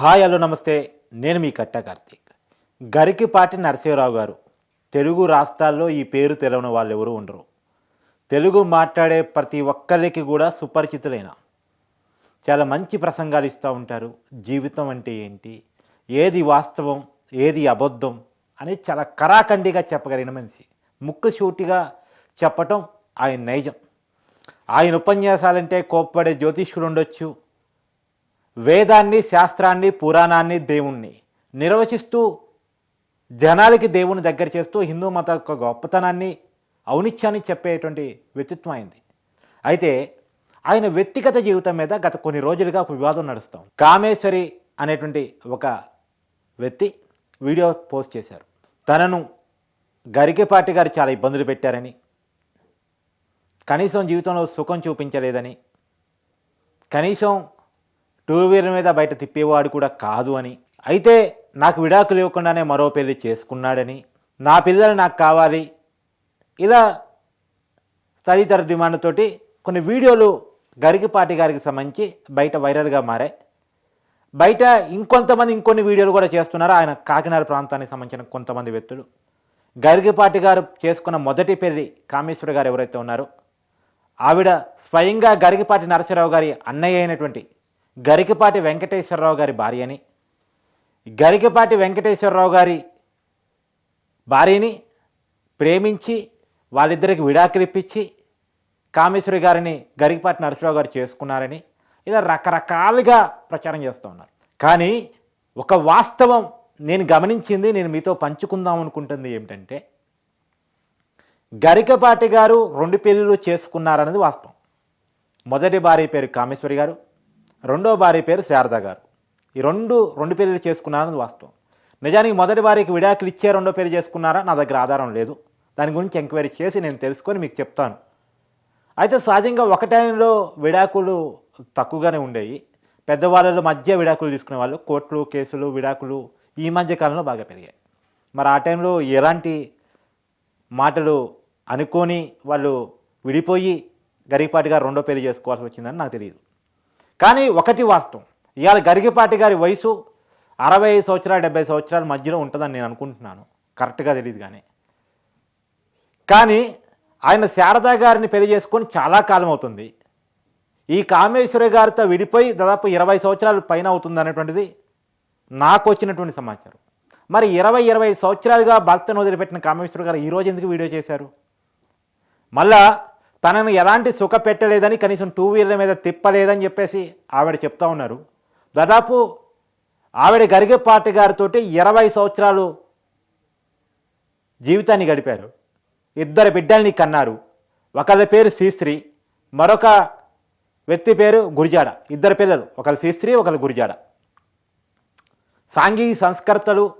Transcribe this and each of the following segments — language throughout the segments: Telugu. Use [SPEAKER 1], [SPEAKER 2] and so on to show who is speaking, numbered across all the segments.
[SPEAKER 1] హాయ్ హలో నమస్తే. నేను మీ కట్ట కార్తీక్. గరికిపాటి నరసింహరావు గారు తెలుగు రాష్ట్రాల్లో ఈ పేరు తెలవని వాళ్ళు ఎవరు ఉండరు. తెలుగు మాట్లాడే ప్రతి ఒక్కరికి కూడా సుపరిచితులైన చాలా మంచి ప్రసంగాలు ఇస్తూ ఉంటారు. జీవితం అంటే ఏంటి? ఏది వాస్తవం? ఏది అబద్ధం? అనేది చాలా కరాఖండిగా చెప్పగలిగిన మనిషి. ముక్కు సూటిగా చెప్పటం ఆయన నైజం. ఆయన ఉపన్యాసాలంటే కోప్పడే జ్యోతిష్కుడు ఉండొచ్చు వేదాన్ని శాస్త్రాన్ని పురాణాన్ని దేవుణ్ణి నిర్వచిస్తూ జనాలకి దేవుని దగ్గర చేస్తూ హిందూ మత యొక్క గొప్పతనాన్ని ఔనిత్యాన్ని చెప్పేటువంటి వ్యక్తిత్వం అయింది. అయితే ఆయన వ్యక్తిగత జీవితం మీద గత కొన్ని రోజులుగా ఒక వివాదం నడుస్తాం కామేశ్వరి అనేటువంటి ఒక వ్యక్తి వీడియో పోస్ట్ చేశారు. తనను గరికెపాటి గారు చాలా ఇబ్బందులు పెట్టారని కనీసం జీవితంలో సుఖం చూపించలేదని కనీసం టూ వీలర్ మీద బయట తిప్పేవాడు కూడా కాదు అని. అయితే నాకు విడాకులు ఇవ్వకుండానే మరో పెళ్ళి చేసుకున్నాడని. నా పిల్లలు నాకు కావాలి. ఇలా తదితర డిమాండ్తోటి కొన్ని వీడియోలు గరికిపాటి గారికి సంబంధించి బయట వైరల్గా మారాయి. బయట ఇంకొంతమంది ఇంకొన్ని వీడియోలు కూడా చేస్తున్నారు. ఆయన కాకినాడ ప్రాంతానికి సంబంధించిన కొంతమంది వ్యక్తులు. గరికిపాటి గారు చేసుకున్న మొదటి పెళ్ళి కామేశ్వర గారు ఎవరైతే ఉన్నారో ఆవిడ స్వయంగా గరికిపాటి నరసరావు గారి అన్నయ్య అయినటువంటి గరికపాటి వెంకటేశ్వరరావు గారి భార్యని గరికపాటి వెంకటేశ్వరరావు గారి భార్యని ప్రేమించి వాళ్ళిద్దరికి విడాకులు ఇప్పించి కామేశ్వరి గారిని గరికపాటి నరసరావు గారు చేసుకున్నారని ఇలా రకరకాలుగా ప్రచారం చేస్తూ ఉన్నారు. కానీ ఒక వాస్తవం నేను గమనించింది నేను మీతో పంచుకుందాం అనుకుంటుంది ఏమిటంటే గరికపాటి గారు రెండు పెళ్ళిళ్ళు చేసుకున్నారన్నది వాస్తవం. మొదటి భార్య పేరు కామేశ్వరి గారు రెండో భార్య పేరు శారద గారు. ఈ రెండు రెండు పేర్లు చేసుకున్నారని వాస్తవం. నిజానికి మొదటి భార్యకి విడాకులు ఇచ్చే రెండో పేరు చేసుకున్నారా? నా దగ్గర ఆధారం లేదు. దాని గురించి ఎంక్వైరీ చేసి నేను తెలుసుకొని మీకు చెప్తాను. అయితే సహజంగా ఒక టైంలో విడాకులు తక్కువగానే ఉండేవి. పెద్దవాళ్ళ మధ్య విడాకులు తీసుకునే వాళ్ళు కోర్టులు కేసులు విడాకులు ఈ మధ్య కాలంలో బాగా పెరిగాయి. మరి ఆ టైంలో ఎలాంటి మాటలు అనుకొని వాళ్ళు విడిపోయి గరిపాటిగా రెండో పెళ్ళి చేసుకోవాల్సి వచ్చిందని నాకు తెలియదు. కానీ ఒకటి వాస్తవం. ఇవాళ గరిగిపాటి గారి వయసు అరవై సంవత్సరాలు డెబ్బై సంవత్సరాల మధ్యలో ఉంటుందని నేను అనుకుంటున్నాను. కరెక్ట్గా తెలియదు కానీ. కానీ ఆయన శారదా గారిని పెళ్ళి చేసుకొని చాలా కాలం అవుతుంది. ఈ కామేశ్వరి గారితో విడిపోయి దాదాపు ఇరవై సంవత్సరాలు పైన అవుతుంది అనేటువంటిది నాకు వచ్చినటువంటి సమాచారం. మరి ఇరవై ఇరవై సంవత్సరాలుగా భర్తను వదిలిపెట్టిన కామేశ్వర గారు ఈరోజు ఎందుకు వీడియో చేశారు? మళ్ళా తనను ఎలాంటి సుఖ పెట్టలేదని కనీసం టూ వీలర్ మీద తిప్పలేదని చెప్పేసి ఆవిడ చెప్తా ఉన్నారు. దాదాపు ఆవిడ గరిగపాటి గారితోటి ఇరవై సంవత్సరాలు జీవితాన్ని గడిపారు. ఇద్దరు బిడ్డల్ని కన్నారు. ఒకళ్ళ పేరు శ్రీశ్రీ మరొక వ్యక్తి పేరు గురిజాడ. ఇద్దరు పిల్లలు ఒకళ్ళు శ్రీశ్రీ ఒకళ్ళు గురిజాడ. సాంఘిక సంస్కర్తలు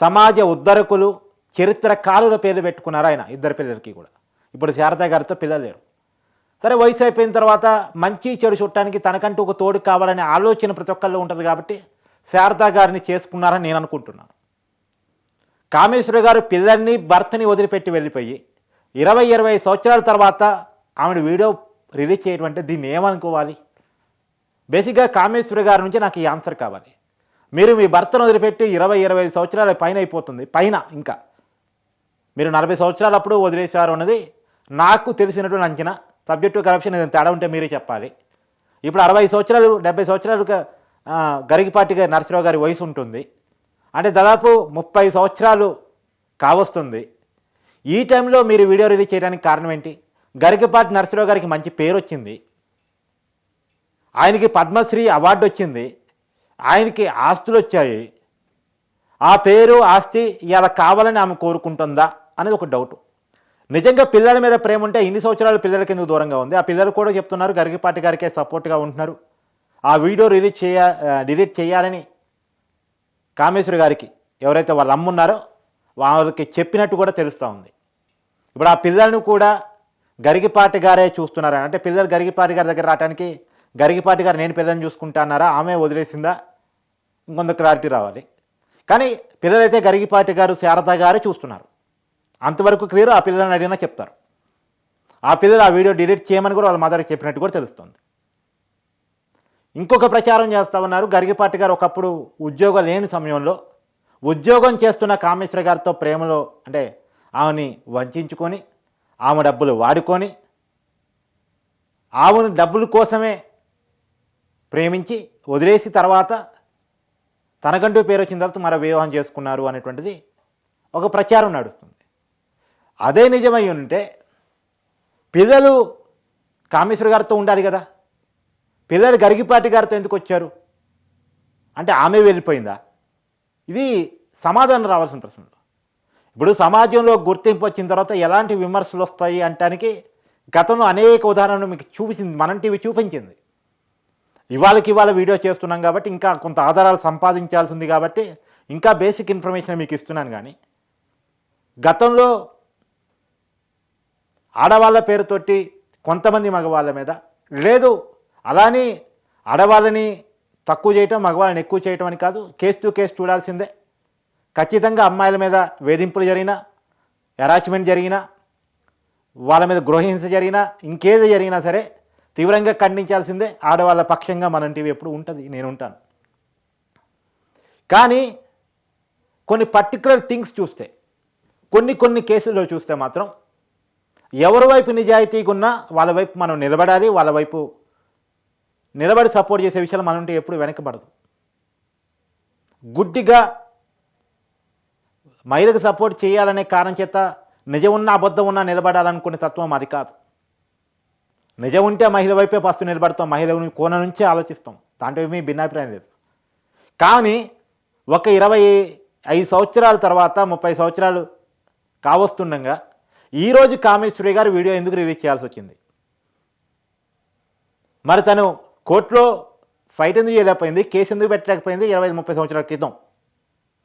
[SPEAKER 1] సమాజ ఉద్ధరకులు చరిత్రకారుల పేర్లు పెట్టుకున్నారు ఆయన ఇద్దరు పిల్లలకి కూడా. ఇప్పుడు శారదా గారితో పిల్లలు లేరు. సరే వయసు అయిపోయిన తర్వాత మంచి చెడు చుట్టానికి తనకంటూ ఒక తోడు కావాలనే ఆలోచన ప్రతి ఒక్కళ్ళు ఉంటుంది కాబట్టి శారదా గారిని చేసుకున్నారని నేను అనుకుంటున్నాను. కామేశ్వర గారు పిల్లల్ని భర్తని వదిలిపెట్టి వెళ్ళిపోయి ఇరవై ఇరవై సంవత్సరాల తర్వాత ఆవిడ వీడియో రిలీజ్ చేయడం అంటే దీన్ని ఏమనుకోవాలి? బేసిక్గా కామేశ్వర గారి నుంచి నాకు ఈ ఆన్సర్ కావాలి. మీరు మీ భర్తను వదిలిపెట్టి ఇరవై ఇరవై సంవత్సరాల పైన అయిపోతుంది. పైన ఇంకా. మీరు నలభై సంవత్సరాలు అప్పుడు వదిలేశారు అన్నది నాకు తెలిసినటువంటి అంచనా సబ్జెక్టు కరప్షన్ ఏదైనా తేడా ఉంటే మీరే చెప్పాలి. ఇప్పుడు అరవై సంవత్సరాలు డెబ్బై సంవత్సరాలు ఆ, గరిగిపాటి గారి నరసింహరావు గారి వయసు ఉంటుంది. అంటే దాదాపు ముప్పై సంవత్సరాలు కావస్తుంది. ఈ టైంలో మీరు వీడియో రిలీజ్ చేయడానికి కారణం ఏంటి? గరికపాటి నరసింహరావు గారికి మంచి పేరు వచ్చింది. ఆయనకి పద్మశ్రీ అవార్డు వచ్చింది. ఆయనకి ఆస్తులు వచ్చాయి. ఆ పేరు ఆస్తి ఇలా కావాలని ఆమె కోరుకుంటుందా అనేది ఒక డౌట్ నిజంగా పిల్లల మీద ప్రేమ ఉంటే ఇన్ని సంవత్సరాలు పిల్లలకి ఎందుకు దూరంగా ఉంది? ఆ పిల్లలు కూడా చెప్తున్నారు గరిగిపాటి గారికే సపోర్ట్గా ఉంటున్నారు. ఆ వీడియో రిలీజ్ చేయ డిలీట్ చేయాలని కామేశ్వరి గారికి ఎవరైతే వాళ్ళ అమ్మున్నారో వాళ్ళకి చెప్పినట్టు కూడా తెలుస్తూ ఉంది. ఇప్పుడు ఆ పిల్లలను కూడా గరిగిపాటి గారే చూస్తున్నారు? అంటే పిల్లలు గరిగిపాటి గారి దగ్గర రావడానికి గరిగిపాటి గారు నేను పిల్లల్ని చూసుకుంటా అన్నారా? ఆమె వదిలేసిందా? ఇంకొంత క్లారిటీ రావాలి. కానీ పిల్లలైతే గరిగిపాటి గారు శారద గారే చూస్తున్నారు. అంతవరకు క్లియర్ ఆ పిల్లలని అడిగినా చెప్తారు. ఆ పిల్లలు ఆ వీడియో డిలీట్ చేయమని కూడా వాళ్ళ మదర్కి చెప్పినట్టు కూడా తెలుస్తుంది. ఇంకొక ప్రచారం చేస్తూ ఉన్నారు. గరిగిపాటి గారు ఒకప్పుడు ఉద్యోగం లేని సమయంలో ఉద్యోగం చేస్తున్న కామేశ్వర గారితో ప్రేమలో అంటే ఆమెని వంచుకొని ఆమె డబ్బులు వాడుకొని ఆమెను డబ్బుల కోసమే ప్రేమించి వదిలేసి తర్వాత తనకంటూ పేరు వచ్చిన తర్వాత మరో వివాహం చేసుకున్నారు అనేటువంటిది ఒక ప్రచారం నడుస్తుంది. అదే నిజమై ఉంటే పిల్లలు కామేశ్వర గారితో ఉండాలి కదా? పిల్లలు గరిగిపాటి గారితో ఎందుకు వచ్చారు? అంటే ఆమె వెళ్ళిపోయిందా? ఇది సమాధానం రావాల్సిన ప్రశ్నలు ఇప్పుడు సమాజంలో గుర్తింపు వచ్చిన తర్వాత ఎలాంటి విమర్శలు వస్తాయి అంటానికి గతంలో అనేక ఉదాహరణలు మీకు చూపించింది మనం టీవీ చూపించింది. ఇవాళకి ఇవాళ వీడియో చేస్తున్నాం కాబట్టి ఇంకా కొంత ఆధారాలు సంపాదించాల్సి ఉంది కాబట్టి ఇంకా బేసిక్ ఇన్ఫర్మేషన్ మీకు ఇస్తున్నాను కానీ గతంలో ఆడవాళ్ళ పేరుతోటి కొంతమంది మగవాళ్ళ మీద లేదు. అలాని ఆడవాళ్ళని తక్కువ చేయటం మగవాళ్ళని ఎక్కువ చేయటం అని కాదు. కేసు టు కేసు చూడాల్సిందే. ఖచ్చితంగా అమ్మాయిల మీద వేధింపులు జరిగినా హెరాచ్మెంట్ జరిగినా వాళ్ళ మీద గృహహింస జరిగినా ఇంకేది జరిగినా సరే తీవ్రంగా ఖండించాల్సిందే. ఆడవాళ్ళ పక్షంగా మన టీవీ ఎప్పుడు ఉంటుంది నేను ఉంటాను కానీ కొన్ని పర్టికులర్ థింగ్స్ చూస్తే కొన్ని కొన్ని కేసుల్లో చూస్తే మాత్రం ఎవరి వైపు నిజాయితీగా ఉన్నా వాళ్ళ వైపు మనం నిలబడాలి వాళ్ళ వైపు నిలబడి సపోర్ట్ చేసే విషయాలు మనం ఉంటే ఎప్పుడు వెనకబడదు. గుడ్డిగా మహిళకు సపోర్ట్ చేయాలనే కారణం చేత నిజం ఉన్న అబద్ధం ఉన్నా నిలబడాలనుకునే తత్వం అది కాదు. నిజం ఉంటే మహిళ వైపే ఫస్ట్ నిలబడతాం మహిళ కోణ నుంచే ఆలోచిస్తాం. దాంట్లో ఏమీ భిన్నాభిప్రాయం లేదు. కానీ ఒక ఇరవై ఐదు సంవత్సరాల తర్వాత ముప్పై సంవత్సరాలు కావస్తుండగా ఈరోజు కామేశ్వరి గారు వీడియో ఎందుకు రిలీజ్ చేయాల్సి వచ్చింది? మరి తను కోర్టులో ఫైట్ ఎందుకు చేయలేకపోయింది? కేసు ఎందుకు పెట్టలేకపోయింది? ఇరవై ఐదు ముప్పై సంవత్సరాల క్రితం.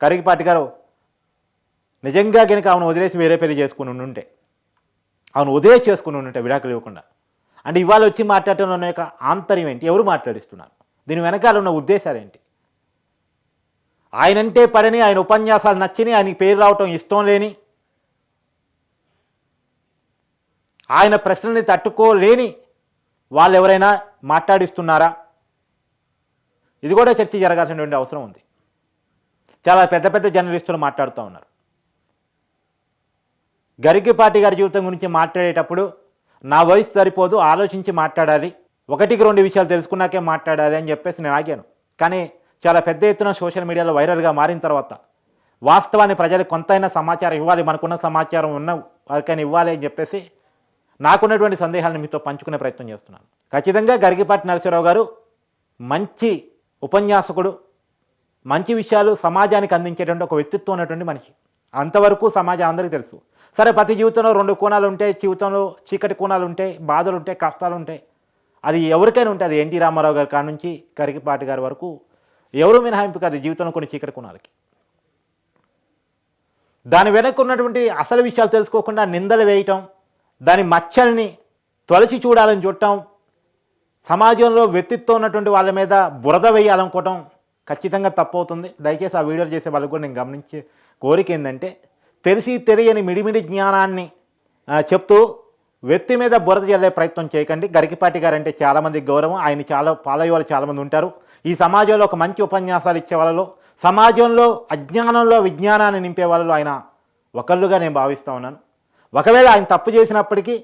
[SPEAKER 1] కరిగిపాటి గారు నిజంగా కనుక ఆమెను వదిలేసి వేరే పెళ్ళి చేసుకుని ఉంటే ఆమెను వదిలేసి చేసుకుని ఉంటే విడాకులు ఇవ్వకుండా. అంటే ఇవాళ వచ్చి మాట్లాడటం ఉన్న యొక్క ఆంతర్యం ఏంటి? ఎవరు మాట్లాడిస్తున్నారు? దీని వెనకాల ఉన్న ఉద్దేశాలు ఏంటి? ఆయనంటే పడని ఆయన ఉపన్యాసాలు నచ్చని ఆయనకి పేరు రావటం ఇష్టం లేని ఆయన ప్రశ్నల్ని తట్టుకోలేని వాళ్ళు ఎవరైనా మాట్లాడిస్తున్నారా? ఇది కూడా చర్చ జరగాల్సినటువంటి అవసరం ఉంది. చాలా పెద్ద పెద్ద జర్నలిస్టులు మాట్లాడుతూ ఉన్నారు. గరికిపాటి గారి జీవితం గురించి మాట్లాడేటప్పుడు నా వయసు సరిపోదు ఆలోచించి మాట్లాడాలి. ఒకటికి రెండు విషయాలు తెలుసుకున్నాకే మాట్లాడాలి అని చెప్పేసి నేను ఆగాను. కానీ చాలా పెద్ద ఎత్తున సోషల్ మీడియాలో వైరల్గా మారిన తర్వాత వాస్తవాన్ని ప్రజలకు కొంతైనా సమాచారం ఇవ్వాలి మనకున్న సమాచారం ఉన్న వారికైనా ఇవ్వాలి అని చెప్పేసి నాకున్నటువంటి సందేహాలను మీతో పంచుకునే ప్రయత్నం చేస్తున్నాను. ఖచ్చితంగా గరిగిపాటి నరసింహరావు గారు మంచి ఉపన్యాసకుడు మంచి విషయాలు సమాజానికి అందించేటువంటి ఒక వ్యక్తిత్వం ఉన్నటువంటి మనిషి. అంతవరకు సమాజం అందరికీ తెలుసు. సరే ప్రతి జీవితంలో రెండు కోణాలు ఉంటాయి. జీవితంలో చీకటి కోణాలు ఉంటాయి బాధలు ఉంటాయి కష్టాలు ఉంటాయి. అది ఎవరికైనా ఉంటాయి. అది ఎన్టీ రామారావు గారి కాడ నుంచి కరికిపాటి గారి వరకు ఎవరు మినహాయింపు కాదు జీవితంలో కొన్ని చీకటి కోణాలకి. దాని వెనక్కి ఉన్నటువంటి అసలు విషయాలు తెలుసుకోకుండా నిందలు వేయటం దాని మచ్చల్ని తొలచి చూడాలని చూడటం సమాజంలో వ్యక్తిత్వం ఉన్నటువంటి వాళ్ళ మీద బురద వేయాలనుకోవటం ఖచ్చితంగా తప్పు అవుతుంది దయచేసి ఆ వీడియోలు చేసే వాళ్ళకు కూడా నేను గమనించే కోరిక ఏంటంటే తెలిసి తెలియని మిడిమిడి జ్ఞానాన్ని చెప్తూ వ్యక్తి మీద బురద చల్లే ప్రయత్నం చేయకండి. గరికిపాటి గారు అంటే చాలామంది గౌరవం ఆయన చాలా పాలయ్యే వాళ్ళు చాలామంది ఉంటారు. ఈ సమాజంలో ఒక మంచి ఉపన్యాసాలు ఇచ్చే వాళ్ళలో సమాజంలో అజ్ఞానంలో విజ్ఞానాన్ని నింపే వాళ్ళలో ఆయన ఒకళ్ళుగా నేను భావిస్తూ ఉన్నాను. ఒకవేళ ఆయన తప్పు చేసినప్పటికీ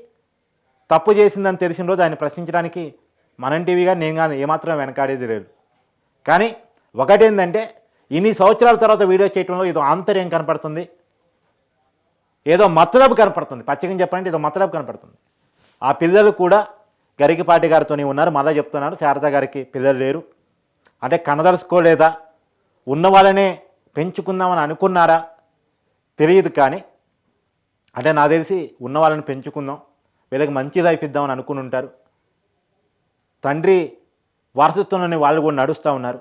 [SPEAKER 1] తప్పు చేసిందని తెలిసిన రోజు ఆయన ప్రశ్నించడానికి మనం టీవీగా నేను కానీ ఏమాత్రం వెనకాడేది లేదు. కానీ ఒకటేందంటే ఇన్ని సంవత్సరాల తర్వాత వీడియో చేయడంలో ఏదో ఆంతర్యం కనపడుతుంది. ఏదో మతలబు కనపడుతుంది. పచ్చకం చెప్పాలంటే ఏదో మతలబు కనపడుతుంది. ఆ పిల్లలు కూడా గరికిపాటి గారితోనే ఉన్నారు. మళ్ళీ చెప్తున్నారు శారద గారికి పిల్లలు లేరు. అంటే కనదలుచుకోలేదా? ఉన్న వాళ్ళనే పెంచుకుందామని అనుకున్నారా? తెలియదు కానీ అంటే నాకు తెలిసి ఉన్న వాళ్ళని పెంచుకుందాం వీళ్ళకి మంచి లైఫ్ ఇద్దామని అనుకుని ఉంటారు. తండ్రి వారసత్వంలోనే వాళ్ళు కూడా నడుస్తూ ఉన్నారు.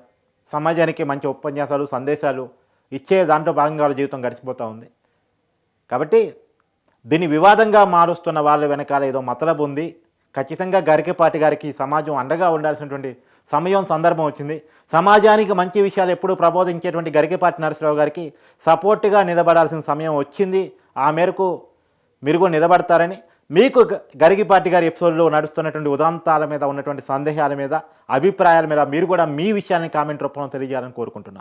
[SPEAKER 1] సమాజానికి మంచి ఉపన్యాసాలు సందేశాలు ఇచ్చే దాంట్లో భాగంగా వాళ్ళ జీవితం గడిచిపోతూ ఉంది. కాబట్టి దీన్ని వివాదంగా మారుస్తున్న వాళ్ళ వెనకాల ఏదో మతలబు ఉంది. ఖచ్చితంగా గరికపాటి గారికి సమాజం అండగా ఉండాల్సినటువంటి సమయం సందర్భం వచ్చింది. సమాజానికి మంచి విషయాలు ఎప్పుడూ ప్రబోధించేటువంటి గరికపాటి నరసరావు గారికి సపోర్ట్గా నిలబడాల్సిన సమయం వచ్చింది. ఆ మేరకు మీరు కూడా నిలబడతారని మీకు గరిగిపాటి గారి ఎపిసోడ్లో నడుస్తున్నటువంటి ఉదాంతాల మీద ఉన్నటువంటి సందేహాల మీద అభిప్రాయాల మీద మీరు కూడా మీ విషయాన్ని కామెంట్ రూపంలో తెలియజేయాలని కోరుకుంటున్నాను.